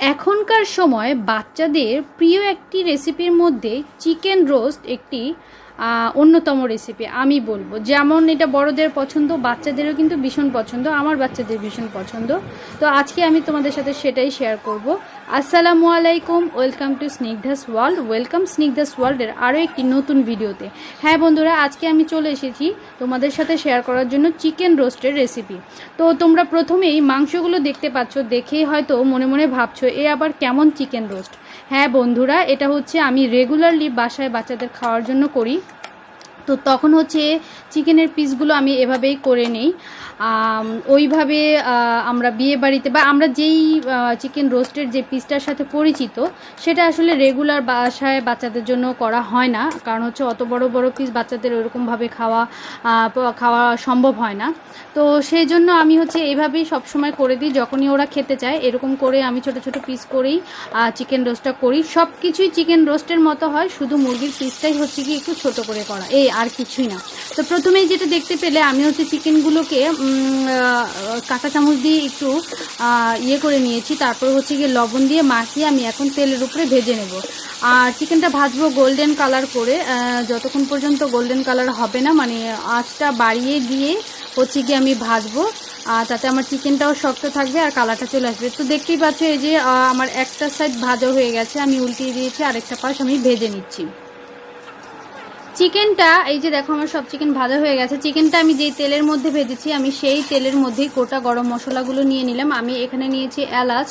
এখনকার সময় বাচ্চাদের প্রিয় একটি রেসিপির মধ্যে চিকেন রোস্ট একটি অন্যতম রেসিপি আমি বলব। যেমন এটা বড়দের পছন্দ, বাচ্চাদেরও কিন্তু ভীষণ পছন্দ, আমার বাচ্চাদের ভীষণ পছন্দ। তো আজকে আমি তোমাদের সাথে সেটাই শেয়ার করব। আসসালামু আলাইকুম welcome to Snigdha's world welcome Snigdha's ওয়ার্ল্ডের আরও একটি নতুন ভিডিওতে হ্যাঁ বন্ধুরা, আজকে আমি চলে এসেছি তোমাদের সাথে শেয়ার করার জন্য চিকেন রোস্টের রেসিপি তো তোমরা প্রথমেই মাংসগুলো দেখতে পাচ্ছ, দেখেই হয়তো মনে মনে ভাবছ, এ আবার কেমন চিকেন রোস্ট হ্যাঁ বন্ধুরা এটা হচ্ছে আমি রেগুলারলি বাসায় বাচ্চাদের খাওয়ার জন্য করি। তো তখন হচ্ছে চিকেনের পিসগুলো আমি এভাবেই করে নিই। ওইভাবে আমরা বিয়ে বাড়িতে বা আমরা যেই চিকেন রোস্টের যে পিসটার সাথে পরিচিত, সেটা আসলে রেগুলার বাসায় বাচ্চাদের জন্য করা হয় না। কারণ হচ্ছে অত বড় বড় পিস বাচ্চাদের ওরকমভাবে খাওয়া খাওয়া সম্ভব হয় না। তো সেই জন্য আমি হচ্ছে এইভাবেই সবসময় করে দিই। যখনই ওরা খেতে চায়, এরকম করে আমি ছোট ছোট পিস করেই চিকেন রোস্টটা করি। সব কিছুই চিকেন রোস্টের মতো হয়, শুধু মুরগির পিসটাই হচ্ছে কি একটু ছোট করে করা। এই আর কিছুই না। তো প্রথমেই যেটা দেখতে পেলে আমি হচ্ছে চিকেনগুলোকে কাঁটা চামচ দিয়ে একটু ইয়ে করে নিয়েছি। তারপর হচ্ছে গিয়ে লবণ দিয়ে মাখিয়ে আমি এখন তেলের উপরে ভেজে নেব। আর চিকেনটা ভাজবো গোল্ডেন কালার করে যতক্ষণ পর্যন্ত গোল্ডেন কালার হবে না মানে আঁচটা বাড়িয়ে দিয়ে হচ্ছে গিয়ে আমি ভাজবো, আর তাতে আমার চিকেনটাও শক্ত থাকবে আর কালারটা চলে আসবে। তো দেখতেই পাচ্ছ এই যে আমার একটা সাইড ভাজা হয়ে গেছে, আমি উল্টিয়ে দিয়েছি, আরেকটা পাশ আমি ভেজে নিচ্ছি। চিকেনটা, এই যে দেখো আমার সব চিকেন ভাজা হয়ে গেছে। চিকেনটা আমি যেই তেলের মধ্যে ভেজেছি, আমি সেই তেলের মধ্যেই গোটা গরম মশলাগুলো নিয়ে নিলাম। আমি এখানে নিয়েছি এলাচ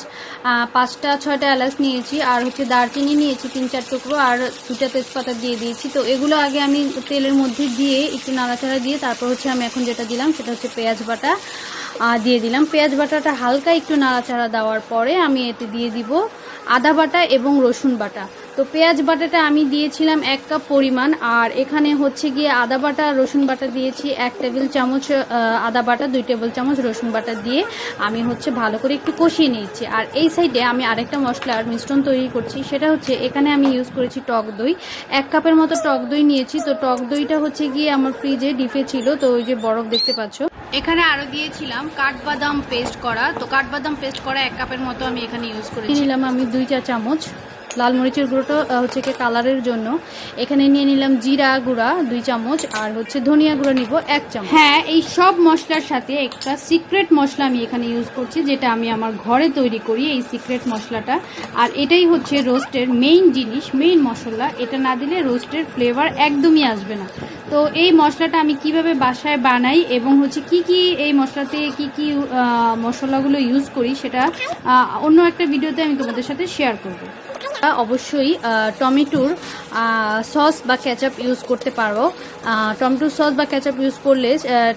পাঁচটা, ছয়টা এলাচ নিয়েছি, আর হচ্ছে দারচিনি নিয়েছি, তিন, চার টুকরো, আর দুটা তেজপাতা দিয়ে দিয়েছি। তো এগুলো আগে আমি তেলের মধ্যে দিয়ে একটু নাড়াচাড়া দিয়ে তারপর হচ্ছে আমি এখন যেটা দিলাম, সেটা হচ্ছে পেঁয়াজ বাটা দিয়ে দিলাম। পেঁয়াজ বাটাটা হালকা একটু নাড়াচাড়া দেওয়ার পরে আমি এতে দিয়ে দিব আদা বাটা এবং রসুন বাটা। তো পেঁয়াজ বাটাটা আমি দিয়েছিলাম এক কাপ পরিমাণ, আর এখানে হচ্ছে গিয়ে আদা বাটা, রসুন বাটা দিয়েছি এক টেবিল চামচ আদা বাটা, দুই টেবিল চামচ রসুন বাটা দিয়ে আমি হচ্ছে ভালো করে একটু কষিয়ে নিয়েছি। আর এই সাইডে আমি আরেকটা মশলার মিশ্রণ তৈরি করছি, সেটা হচ্ছে এখানে আমি ইউজ করেছি টক দই। এক কাপের মতো টক দই নিয়েছি, তো টক দইটা হচ্ছে গিয়ে আমার ফ্রিজে ডিপে ছিল, তো ওই যে বরফ দেখতে পাচ্ছ। এখানে আরও দিয়েছিলাম কাঠবাদাম পেস্ট করা, তো কাঠবাদাম পেস্ট করা এক কাপের মতো আমি এখানে ইউজ করেছি। নিলাম আমি দুই চা চামচ। লাল মরিচের গুঁড়োটা হচ্ছে কি কালারের জন্য। এখানে নিয়ে নিলাম জিরা গুঁড়া দুই চামচ, আর হচ্ছে ধনিয়া গুঁড়ো নিব এক চামচ। হ্যাঁ এই সব মশলার সাথে একটা সিক্রেট মশলা আমি এখানে ইউজ করছি, যেটা আমি আমার ঘরে তৈরি করি এই সিক্রেট মশলাটা। আর এটাই হচ্ছে রোস্টের মেইন জিনিস মেইন মশলা। এটা না দিলে রোস্টের ফ্লেভার একদমই আসবে না। তো এই মশলাটা আমি কীভাবে বাসায় বানাই এবং হচ্ছে কি কি এই মশলাতে কি কি মশলাগুলো ইউজ করি সেটা অন্য একটা ভিডিওতে আমি তোমাদের সাথে শেয়ার করব। অবশ্যই টমেটোর সস বা ক্যাচাপ ইউজ করতে পারো। টমেটোর সস বা ক্যাচাপ ইউজ করলে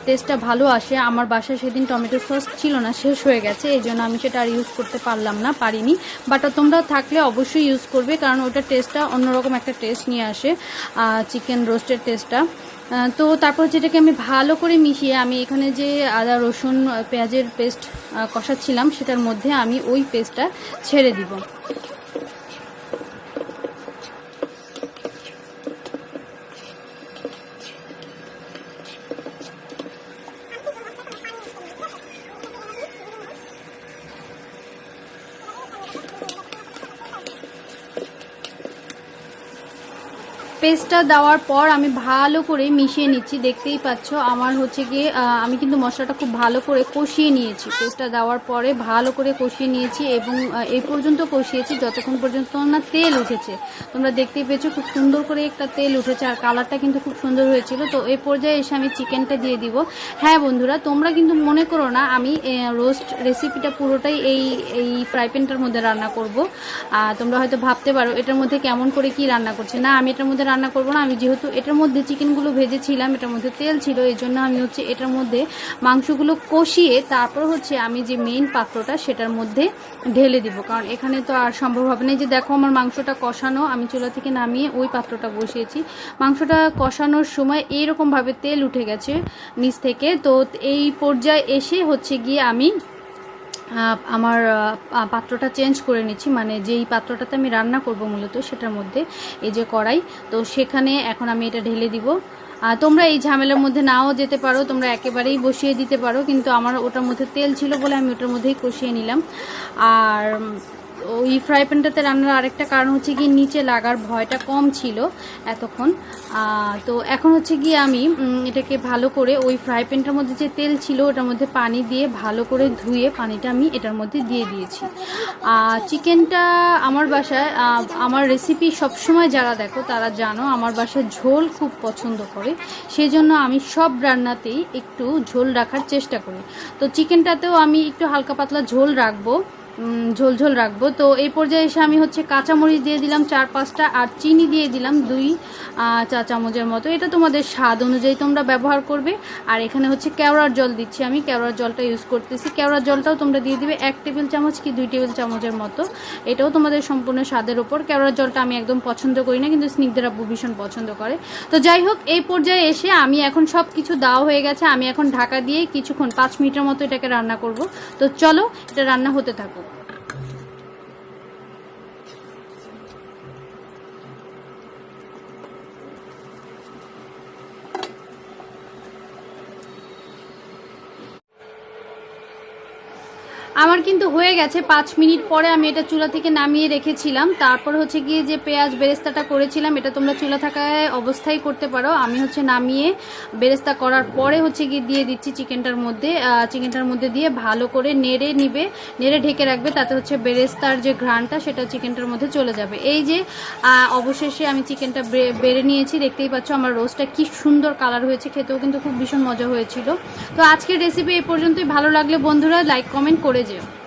টেস্টটা ভালো আসে। আমার বাসায় সেদিন টমেটোর সস ছিল না, শেষ হয়ে গেছে। এই জন্য আমি সেটা আর ইউজ করতে পারলাম না, পারিনি। বাট তোমরা থাকলে অবশ্যই ইউজ করবে, কারণ ওটা টেস্টটা অন্যরকম একটা টেস্ট নিয়ে আসে চিকেন রোস্টের টেস্টটা তো তারপর যেটাকে আমি ভালো করে মিশিয়ে, আমি এখানে যে আদা, রসুন, পেঁয়াজের পেস্ট কষাচ্ছিলাম, সেটার মধ্যে আমি ওই পেস্টটা ছেড়ে দিব। পেস্টটা দেওয়ার পর আমি ভালো করে মিশিয়ে নিচ্ছি। দেখতেই পাচ্ছ, আমার হচ্ছে গিয়ে আমি কিন্তু মশলাটা খুব ভালো করে কষিয়ে নিয়েছি। পেস্টটা দেওয়ার পরে ভালো করে কষিয়ে নিয়েছি এবং এই পর্যন্ত কষিয়েছি যতক্ষণ পর্যন্ত না তেল উঠেছে। তোমরা দেখতেই পেয়েছ, খুব সুন্দর করে একটা তেল উঠেছে আর কালারটা কিন্তু খুব সুন্দর হয়েছিল। তো এই পর্যায়ে এসে আমি চিকেনটা দিয়ে দিব। হ্যাঁ বন্ধুরা, তোমরা কিন্তু মনে করো না, আমি রোস্ট রেসিপিটা পুরোটাই এই এই ফ্রাই প্যানটার মধ্যে রান্না করব। তোমরা হয়তো ভাবতে পারো, এটার মধ্যে কেমন করে কি রান্না করছে। না, আমি এটার মধ্যে রান্না করব না। আমি যেহেতু এটার মধ্যে চিকেনগুলো ভেজেছিলাম, এটার মধ্যে তেল ছিল, এই জন্য আমি হচ্ছে এটার মধ্যে মাংসগুলো কষিয়ে তারপর হচ্ছে আমি যে মেইন পাত্রটা সেটার মধ্যে ঢেলে দিব। কারণ এখানে তো আর সম্ভব হবে না। যে দেখো আমার মাংসটা কষানো, আমি চুলা থেকে নামিয়ে ওই পাত্রটা বসিয়েছি। মাংসটা কষানোর সময় এইরকমভাবে তেল উঠে গেছে নিচ থেকে। তো এই পর্যায়ে এসে হচ্ছে গিয়ে আমি আমার পাত্রটা চেঞ্জ করে নিচ্ছি। মানে যেই পাত্রটাতে আমি রান্না করব মূলত সেটার মধ্যে এই যে কড়াই। তো সেখানে এখন আমি এটা ঢেলে দিব। তোমরা এই ঝামেলার মধ্যে নাও যেতে পারো। তোমরা একেবারেই বসিয়ে দিতে পারো। কিন্তু আমার ওটার মধ্যে তেল ছিল বলে আমি ওটার মধ্যেই কষিয়ে নিলাম। আর ওই ফ্রাই প্যানটাতে রান্নার আরেকটা কারণ হচ্ছে কি নিচে লাগার ভয়টা কম ছিল এতক্ষণ। তো এখন হচ্ছে গিয়ে আমি এটাকে ভালো করে ওই ফ্রাই প্যানটার মধ্যে যে তেল ছিল ওটার মধ্যে পানি দিয়ে ভালো করে ধুয়ে পানিটা আমি এটার মধ্যে দিয়ে দিয়েছি। চিকেনটা আমার বাসায় আমার রেসিপি সবসময় যারা দেখো তারা জানো আমার বাসায় ঝোল খুব পছন্দ করে। সেই জন্য আমি সব রান্নাতেই একটু ঝোল রাখার চেষ্টা করি। তো চিকেনটাতেও আমি একটু হালকা পাতলা ঝোল রাখব। উম, ঝোল ঝোল রাখব। তো এই পর্যায়ে এসে আমি হচ্ছে কাঁচামরিচ দিয়ে দিলাম চার পাঁচটা আর চিনি দিয়ে দিলাম দুই চা চামচের মতো। এটা তোমাদের স্বাদ অনুযায়ী তোমরা ব্যবহার করবে। আর এখানে হচ্ছে কেওড়ার জল দিচ্ছি আমি। কেওড়ার জলটা ইউজ করতেছি। কেওড়ার জলটাও তোমরা দিয়ে দিবে এক টেবিল চামচ কি দুই টেবিল চামচের মতো। এটাও তোমাদের সম্পূর্ণ স্বাদের ওপর কেওড়ার জলটা আমি একদম পছন্দ করি না কিন্তু স্নিগ্ধের ভীষণ পছন্দ করে। তো যাই হোক এই পর্যায়ে এসে আমি এখন সব কিছু দেওয়া হয়ে গেছে। আমি এখন ঢাকা দিয়ে কিছুক্ষণ পাঁচ মিনিটের মতো এটাকে রান্না করব। তো চলো এটা রান্না হতে থাকুক। আমার কিন্তু হয়ে গেছে, পাঁচ মিনিট পরে আমি এটা চুলা থেকে নামিয়ে রেখেছিলাম। তারপর হচ্ছে গিয়ে যে পেঁয়াজ বেরেস্তাটা করেছিলাম, এটা তোমরা চুলা থাকায় অবস্থায় করতে পারো। আমি হচ্ছে নামিয়ে বেরেস্তা করার পরে হচ্ছে গিয়ে দিয়ে দিচ্ছি চিকেনটার মধ্যে চিকেনটার মধ্যে দিয়ে ভালো করে নেড়ে নিবে, নেড়ে ঢেকে রাখবে, তাতে হচ্ছে বেরেস্তার যে ঘ্রাণটা, সেটা চিকেনটার মধ্যে চলে যাবে। এই যে অবশেষে আমি চিকেনটা বেড়ে নিয়েছি, দেখতেই পাচ্ছ আমার রোস্টটা কি সুন্দর কালার হয়েছে, খেতেও কিন্তু খুব ভীষণ মজা হয়েছিল। তো আজকের রেসিপি এই পর্যন্তই, ভালো লাগলে বন্ধুরা লাইক কমেন্ট করে 尊敬的，